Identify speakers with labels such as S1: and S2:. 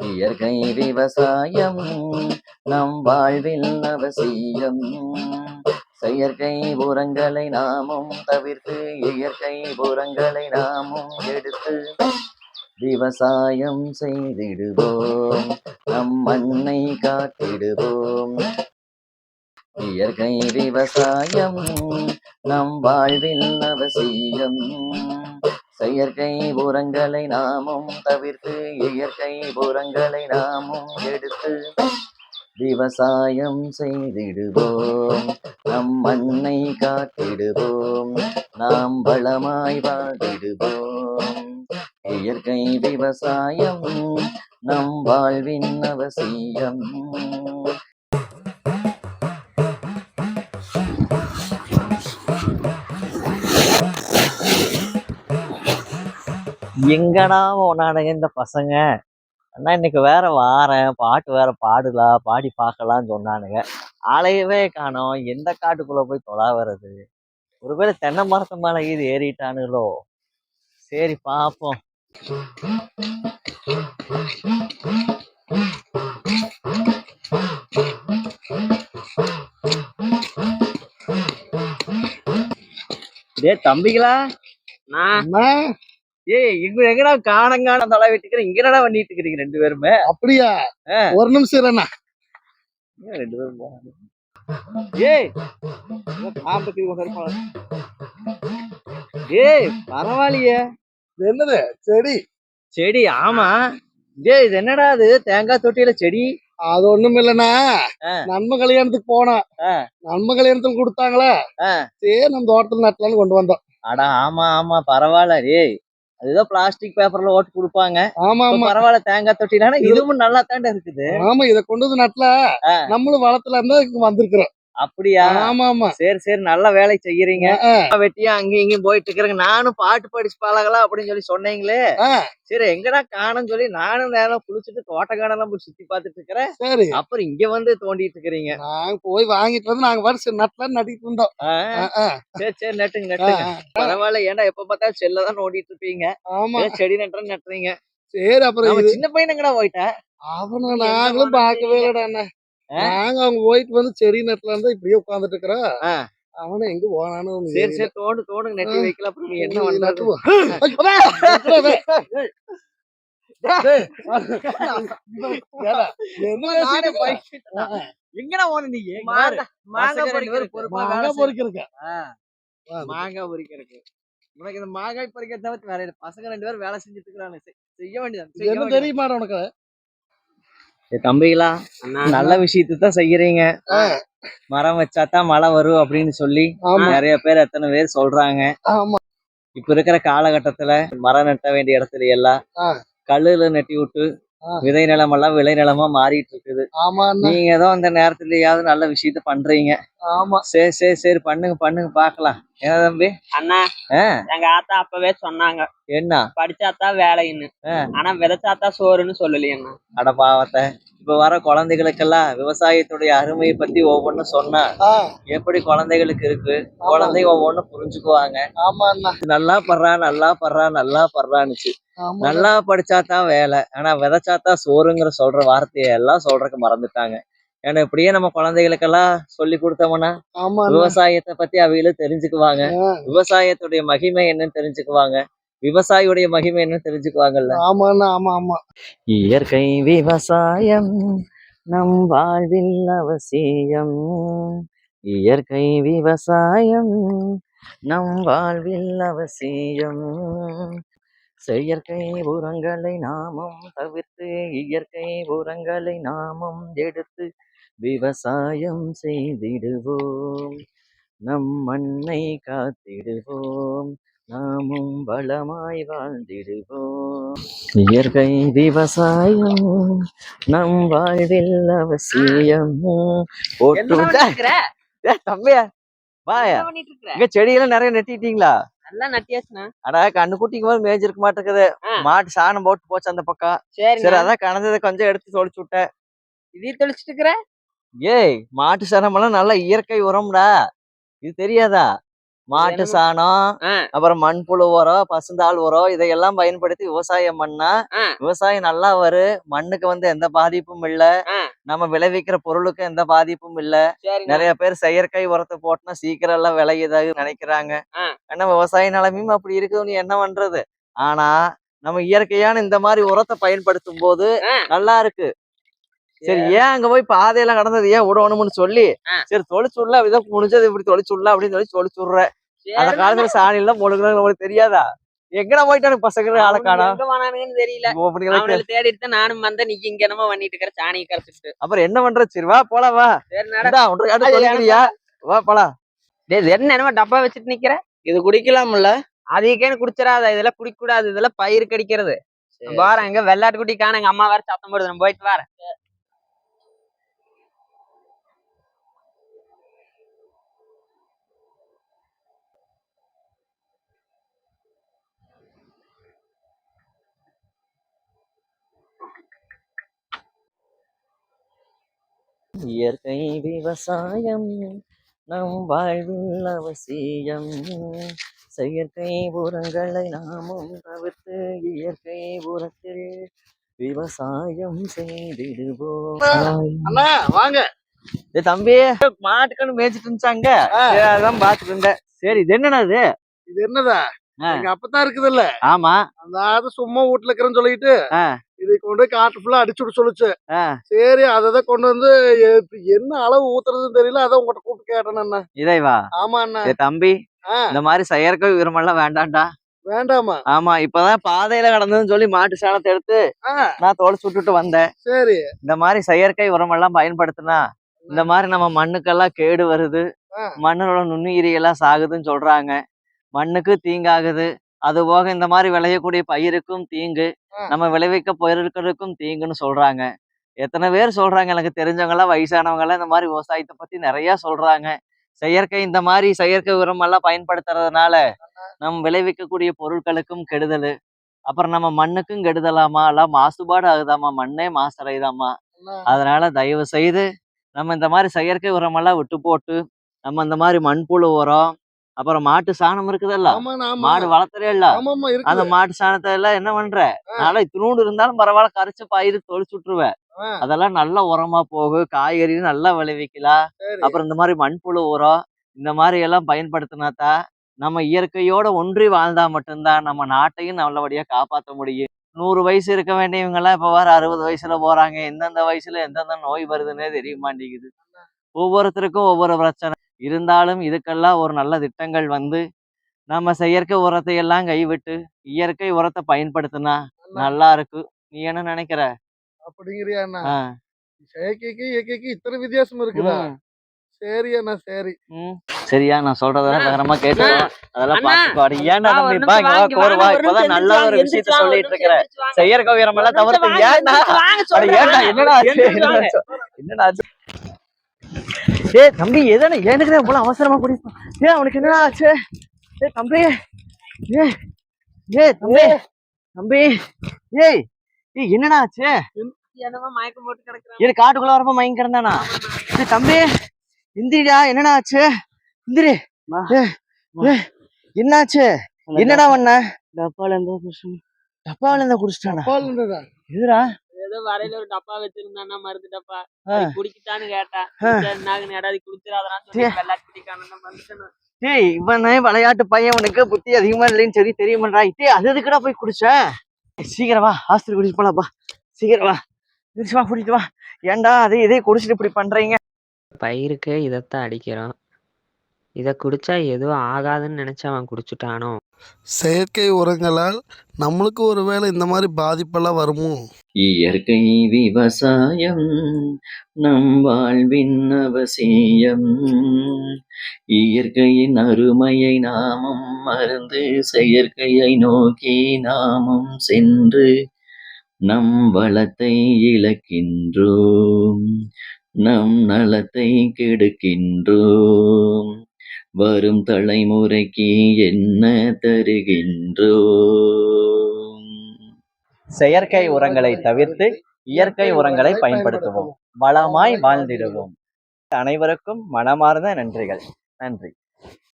S1: இயற்கை விவசாயம் நம் வாழ்வில் அவசியம். செயற்கை உரங்களை நாமும் தவிர்த்து இயற்கை உரங்களை நாமும் எடுத்து விவசாயம் செய்திடுவோம். நம் மண்ணை காத்திடுவோம். இயற்கை விவசாயம் நம் வாழ்வில் அவசியம். செயற்கை உரங்களை நாமும் தவிர்த்து இயற்கை உரங்களை நாமும் எடுத்து விவசாயம் செய்திடுவோம். நம் மண்ணை காத்திடுவோம். நாம் வளமாய் வாழ்ந்திடுவோம். இயற்கை விவசாயம் நம் வாழ்வின் அவசியம். எங்கடா போனானுங்க இந்த பசங்க? அண்ணா இன்னைக்கு வேற வாரேன். பாட்டு வேற பாடலாம் பாடி பார்க்கலாம்னு சொன்னானுங்க. ஆளையவே காணோம். எந்த காட்டுக்குள்ள போய் தொலாவறது ஒருவேளை தென்னை மரத்து மேல இது ஏறிட்டானுங்களோ? சரி பாப்போம். டேய் தம்பிகளா நான்
S2: அண்ணா,
S1: ஏய் இங்க எங்கடா காணங்கான தலை வெட்டிக்கிறேன் இங்க என்னடா பண்ணிட்டு இருக்கிறீங்க ரெண்டு பேருமே?
S2: அப்படியா. ஒரு நிமிஷம் இருண்ணா
S1: ரெண்டு பேரும்? ஏய். ஏய் பரவாயில்லையே.
S2: என்னது? செடி.
S1: செடி ஆமா. டேய் இது என்னடா இது? தேங்காய் தொட்டியில செடி.
S2: அது ஒண்ணும் இல்லண்ணா. நன்மை கல்யாணத்துக்கு போனோம். நன்மை கல்யாணத்துக்கு கொடுத்தாங்களே. சரி நம்ம தோட்டத்துல நட்டலாம்னு கொண்டு வந்தோம்.
S1: அட ஆமா ஆமா பரவாயில்ல. டேய் அதுதான் பிளாஸ்டிக் பேப்பர்ல ஓட்டு கொடுப்பாங்க.
S2: ஆமா ஆமா.
S1: பரவாயில்ல தேங்காய் தொட்டினா இதுவும் நல்லா தாண்டா இருக்குது.
S2: ஆமா இத கொண்டு வந்து நட்டல. நம்மளும் வளத்துல இருந்தா வந்திருக்கிறோம்.
S1: அப்படியா?
S2: ஆமா ஆமா
S1: சரி சரி நல்ல வேலை செய்யறீங்க. வெட்டியா அங்கேயும் இங்கேயும் போயிட்டு இருக்கிறேங்க. நானும் பாட்டு படிச்சு பழகலாம் அப்படின்னு சொல்லி சொன்னீங்களே. சரி எங்கடா காணும்னு சொல்லி நானும் நேரம் குளிச்சுட்டு தோட்டக்காடெல்லாம் போய் சுத்தி பார்த்துட்டு இருக்கிறேன்.
S2: சரி.
S1: அப்புறம் இங்க வந்து தோண்டிட்டு இருக்கிறீங்க.
S2: நாங்க போய் வாங்கிட்டு வந்து நாங்க வருஷம் நட்டலாம்னு நட்டிட்டு இருந்தோம்.
S1: சரி சரி நட்டுங்க நட்டுங்க. பரவாயில்ல ஏன்டா எப்ப பார்த்தாலும் செல்ல தான் நோண்டிட்டு இருப்பீங்க.
S2: ஆமா.
S1: செடி நட்டுறேன்னு நட்டுறீங்க.
S2: சரி அப்புறம்
S1: சின்ன பையனுங்கடா போயிட்ட
S2: அவனை
S1: எங்க
S2: நாங்களும் பார்க்கவே இல்லடா? நாங்க அவங்க போயிட்டு வந்து செடி நட்டலாம் தான் இப்படியே உட்காந்துட்டு இருக்கிறோம்
S1: ஆ.
S2: அவனும் எங்க போனான்னு
S1: சரி. சரி தோண்டு தோண்டுங்க நெட்டி. வைக்கல அப்புறம் நீ என்ன
S2: இருக்க?
S1: போயிட்டு எங்கடா போன நீ?
S3: மாங்காய்.
S1: பொறுப்பா வேலை
S2: மாங்காய்
S1: பறிக்கிறதுக்கு. உனக்கு இந்த மாங்காய் பறிக்கிறத தவிர்த்து வேற? பசங்க ரெண்டு பேரும் வேலை செஞ்சுட்டு இருக்காங்க செய்ய வேண்டியது
S2: இது என்ன தெரியுமாடா உனக்கு?
S1: தம்பிகளா நல்ல விஷயத்தை தான் செய்யறீங்க. மரம் வச்சாதான் மழை வரும் அப்படின்னு சொல்லி நிறைய பேர் எத்தனை பேர் சொல்றாங்க. இப்ப இருக்கிற காலகட்டத்துல மரம் நட்ட வேண்டிய இடத்துல எல்லாம். கல்லுல நட்டி விட்டு. விதை நிலமெல்லாம் விளை நிலமா மாறிட்டு இருக்குது. நீங்க ஏதோ அந்த நேரத்துலயாவது நல்ல விஷயத்த பண்றீங்க.
S2: ஆமா.
S1: சரி சரி சரி. பண்ணுங்க பண்ணுங்க. பாக்கலாம் என்ன தம்பி
S3: அண்ணா. எங்க ஆத்தா அப்பவே சொன்னாங்க.
S1: என்ன?
S3: படிச்சாத்தான் வேலைன்னு. ஆனா விதைச்சாத்தான் சோறுன்னு சொல்லலையே அண்ணா.
S1: அட பாவத்தை. இப்ப வர குழந்தைகளுக்கெல்லாம் விவசாயத்துடைய அருமையை பத்தி ஒவ்வொன்றும் சொன்னா எப்படி குழந்தைகளுக்கு இருக்கு?
S2: ஆமா.
S1: குழந்தைங்க ஒவ்வொன்றும் புரிஞ்சுக்குவாங்க.
S2: ஆமா அண்ணா.
S1: நல்லா படுறா நல்லா படுறா நல்லா படுறான்னுச்சு. நல்லா படிச்சாதான் வேலை. ஆனா விதைச்சாதான் சோறுங்கிற சொல்ற வார்த்தையை எல்லாம் சொல்றதுக்கு மறந்துட்டாங்க. ஏன்னா இப்படியே நம்ம குழந்தைகளுக்கெல்லாம் சொல்லி கொடுத்தோம்னா. விவசாயத்தை பத்தி அவையிலும் தெரிஞ்சுக்குவாங்க. விவசாயத்துடைய மகிமை என்னன்னு தெரிஞ்சுக்குவாங்க. விவசாயியுடைய மகிமை என்னன்னு தெரிஞ்சுக்குவாங்கல்ல.
S2: ஆமா அண்ணா ஆமா ஆமா.
S1: இயற்கை விவசாயம் நம் வாழ்வில் அவசியம். இயற்கை விவசாயம் நம் வாழ்வில் அவசியம். செயற்கை உரங்களை நாமும் தவிர்த்து இயற்கை உரங்களை நாமும் எடுத்து விவசாயம் செய்திடுவோம். நம் மண்ணை காத்திடுவோம். நாமும் வளமாய் வாழ்ந்திடுவோம். இயற்கை விவசாயம் நம் வாழ்வில் அவசியம்? போட்டு தம்பியா வாயா? இங்க செடியெல்லாம் நிறைய நட்டிட்டீங்களா?
S3: நல்லா நட்டியாச்சுண்ணா.
S1: அடா கண்ணு குட்டிக்கு போது மேய்ஞ்சிருக்க மாட்டேங்குது. மாட்டு சாணம் போட்டு போச்சு அந்த பக்கம்.
S3: சரி
S1: சரி அதான் கணந்ததை கொஞ்சம் எடுத்து தொலைச்சு விட்டேன்.
S3: இதே தெளிச்சிட்டு இருக்கிற?
S1: ஏய் மாட்டு சாணம் எல்லாம் நல்ல இயற்கை உரம்டா. இது தெரியாதா? மாட்டு சாணம். அப்புறம் மண்புழு உரம் பசுந்தாள் உரம் இதையெல்லாம் பயன்படுத்தி விவசாயம் பண்ணா. விவசாயம் நல்லா வரும். மண்ணுக்கு வந்து எந்த பாதிப்பும் இல்ல. நம்ம விளைவிக்கிற பொருளுக்கு எந்த பாதிப்பும் இல்ல. நிறைய பேர் செயற்கை உரத்தை போட்டுனா சீக்கிரம் எல்லாம் விளையுதாக நினைக்கிறாங்க. ஆனா விவசாய நிலைமையும் அப்படி இருக்குது. நீ என்ன பண்றது? ஆனா நம்ம இயற்கையான இந்த மாதிரி உரத்தை பயன்படுத்தும் போது. நல்லா இருக்கு. சரி ஏன் அங்க போய் பாதையில கடந்தது? ஏன் விடணும்னு சொல்லி.
S3: சரி,
S1: தொலைச்சுடல இதை முடிஞ்சது இப்படி தொலைச்சுடல அப்படின்னு சொல்லி தொலைச்சுடுற அந்த காலத்துல சாணி எல்லாம் முழுகிறது உங்களுக்கு தெரியாதா? எங்கடா போயிட்டானு பசங்க ஆளை காணோம்
S3: எங்க போனானுங்கன்னு தெரியல. தேடிட்டு தான் நானும் வந்தேன். நீ இங்க என்னமோ பண்ணிட்டு இருக்கிற சாணியை கரைச்சிட்டு.
S1: அப்புறம் என்ன பண்ற? சரி வா போலாம் வா. வா போலாம்.
S3: டேய் என்ன என்னமோ டப்பா வச்சுட்டு நிக்கிற?
S2: இது குடிக்கலாம்ல.
S3: அதிகேன்னு குடிச்சிடாத இதெல்லாம் குடிக்க கூடாது இதெல்லாம் பயிர் கடிக்கிறது. வாரேன் எங்க வெள்ளாட்டு குட்டி காண எங்க அம்மா வேற சத்தம் போடுது. நான் போயிட்டு வரேன்.
S1: இயற்கை விவசாயம் நம் வாழ்வில் அவசியம். செயற்கை உரங்களை நாமும் தவிர்த்து இயற்கை உரத்தில் விவசாயம் செய்திடுவோம்.
S2: அண்ணா வாங்க.
S1: ஏய் தம்பி மாட்டுக்கன்னு மேய்ச்சிட்டு இருந்துச்சாங்க அதான் பாத்துட்டு இருந்தேன். சரி இது என்னண்ணா இது?
S2: இது என்னதா? அப்பதான் இருக்குதுல்ல?
S1: ஆமா.
S2: அந்த சும்மா வீட்டுல இருக்கிறேன்னு சொல்லிட்டு கொண்டு போய் காட்டு ஃபுல்லா அடிச்சு விட சொல்லுச்சு. சரி அதை கொண்டு வந்து என்ன அளவு ஊத்துறதுன்னு தெரியல அதான் உங்ககிட்ட கூப்பிட்டு கேட்டேன் அண்ணா.
S1: இதைவா
S2: ஆமா அண்ணா.
S1: தம்பி. இந்த மாதிரி செயற்கை உரமெல்லாம் வேண்டாம்டா.
S2: வேண்டாமா?
S1: ஆமா இப்பதான் பாதையில கடந்ததுன்னு சொல்லி மாட்டு சாணத்தை எடுத்து. நான் தொலைச்சு விட்டுட்டு வந்தேன்.
S2: சரி.
S1: இந்த மாதிரி செயற்கை உரமெல்லாம் பயன்படுத்தினா இந்த மாதிரி நம்ம மண்ணுக்கெல்லாம் கேடு வருது. மண்ணோட நுண்ணுயிரி எல்லாம் சாகுதுன்னு சொல்றாங்க. மண்ணுக்கு தீங்காகுது. அது போக இந்த மாதிரி விளையக்கூடிய பயிருக்கும் தீங்கு. நம்ம விளைவிக்க பொருட்களுக்கும் தீங்குன்னு சொல்றாங்க. எத்தனை பேர் சொல்றாங்க? எனக்கு தெரிஞ்சவங்க எல்லாம் வயசானவங்க எல்லாம் இந்த மாதிரி விவசாயத்தை பத்தி நிறைய சொல்றாங்க. செயற்கை இந்த மாதிரி செயற்கை உரம் எல்லாம் பயன்படுத்துறதுனால நம்ம விளைவிக்கக்கூடிய பொருட்களுக்கும் கெடுதல். அப்புறம் நம்ம மண்ணுக்கும் கெடுதலாமா? எல்லாம் மாசுபாடு ஆகுதாமா? மண்ணே மாசடையுதாமா? அதனால தயவு செய்து நம்ம இந்த மாதிரி செயற்கை உரமெல்லாம் விட்டு போட்டு நம்ம இந்த மாதிரி மண்புழு உரம் அப்புறம் மாட்டு சாணம் இருக்குதல்ல? மாடு வளர்த்துறே இல்ல. அந்த மாட்டு சாணத்தை எல்லாம் என்ன பண்ற? நாளை இத்தினூண்டு இருந்தாலும் பரவாயில்ல கரைச்சு பயிர் தொழிச்சு விட்டுருவேன். அதெல்லாம் நல்ல உரமா போகும் காய்கறி நல்லா விளைவிக்கலாம் அப்புறம் இந்த மாதிரி மண்புழு உரம் இந்த மாதிரி எல்லாம் பயன்படுத்தினாதான் நம்ம இயற்கையோட ஒன்றி வாழ்ந்தா மட்டும்தான் நம்ம நாட்டையும் நல்லபடியா காப்பாற்ற முடியும். நூறு வயசு இருக்க வேண்டியவங்க எல்லாம் இப்ப வர அறுபது வயசுல போறாங்க. எந்தெந்த வயசுல எந்தெந்த நோய் வருதுன்னே தெரிய மாட்டேங்குது. ஒவ்வொருத்தருக்கும் ஒவ்வொரு பிரச்சனை. இருந்தாலும் இதுக்கெல்லாம் ஒரு நல்ல திட்டங்கள் வந்து நம்ம செயற்கை உரத்தை எல்லாம் கைவிட்டு இயற்கை உரத்தை பயன்படுத்தினா நல்லா இருக்கு. நீ என்ன நினைக்கிற?
S2: அப்படிங்கிறியா செயற்கைக்கு இயற்கைக்கு இத்தனை வித்தியாசம் இருக்குதா? சரி அண்ணா சரி.
S1: ம். சரியா நான் சொல்றதெல்லாம் வேறமா கேட்டு அதெல்லாம் பாத்துக்கோ ஏன்டா தம்பி பா இங்க வா கோரு வா இப்பதான் நல்ல ஒரு விஷயத்த சொல்லிட்டு
S3: ஒரு
S1: இருக்கிற.
S3: நிமிஷம் வாங்க.
S1: செயற்கை உயரம் எல்லாம் தவிர்த்து ஏன்டா என்னடா. என்னடா ஏய் தம்பி எதானே எனக்கு இவ்வளவு அவசரமா குடிப்போம் ஏய் அவனுக்கு என்னடா ஆச்சு? ஏய் தம்பி ஏய் ஏய் தம்பி தம்பி ஏய் ஏய் என்னடா ஆச்சு?
S3: என்னமோ மயக்கம் போட்டு கிடக்குறான்.
S1: இது காட்டுக்குள்ள வரப்ப மயங்கி கிடந்தானா? ஏய் தம்பி இந்திரிடா என்னடா ஆச்சு? இந்திரி என்னாச்சு? என்னடா பண்ண?
S3: டப்பால இருந்து குடிச்சேன்.
S1: டப்பாவில இருந்தா குடிச்சிட்டானா?
S2: பால்
S1: எதுடா?
S3: ஏதோ வரையில ஒரு டப்பா வச்சிருந்தானா மருந்து டப்பா குடிக்கிட்டான்னு கேட்டா.
S1: ஆ.
S3: நாங்க குடிக்கான வந்துட்டேன்
S1: டேய். இவனே விளையாட்டு பையன். உனக்கு புத்தி அதிகமா இல்லைன்னு சொல்லி தெரியுமாடா டேய் அது எதுக்குடா போய் குடிச்ச? சீக்கிரம் வா. ஆஸ்பத்திரி குடிச்சு போலாப்பா சீக்கிரம் வா. திருச்சி வா கூட்டிட்டு வா. ஏன்டா அதே இதே குடிச்சிட்டு இப்படி பண்றீங்க?
S4: பயிருக்கு இதைத்தான் அடிக்கிறோம். இதை குடிச்சா எதுவும் ஆகாதுன்னு நினைச்சு அவன் குடிச்சுட்டானோ?
S2: செயற்கை உரங்களால் நம்மளுக்கு ஒருவேளை இந்த மாதிரி பாதிப்பெல்லாம் வருமோ?
S1: இயற்கை விவசாயம் நம் வாழ்வின் அவசியம். இயற்கையின் அருமையை நாமும் மறந்து செயற்கையை நோக்கி நாமும் சென்று நம் வளத்தை இழக்கின்றோம். நம் நலத்தை கெடுக்கின்றோம். வரும் தலைமுறைக்கு என்ன தருகின்றோ? செயற்கை உரங்களை தவிர்த்து இயற்கை உரங்களை பயன்படுத்துவோம். வளமாய் வாழ்ந்திடுவோம். அனைவருக்கும் மனமார்ந்த நன்றிகள். நன்றி.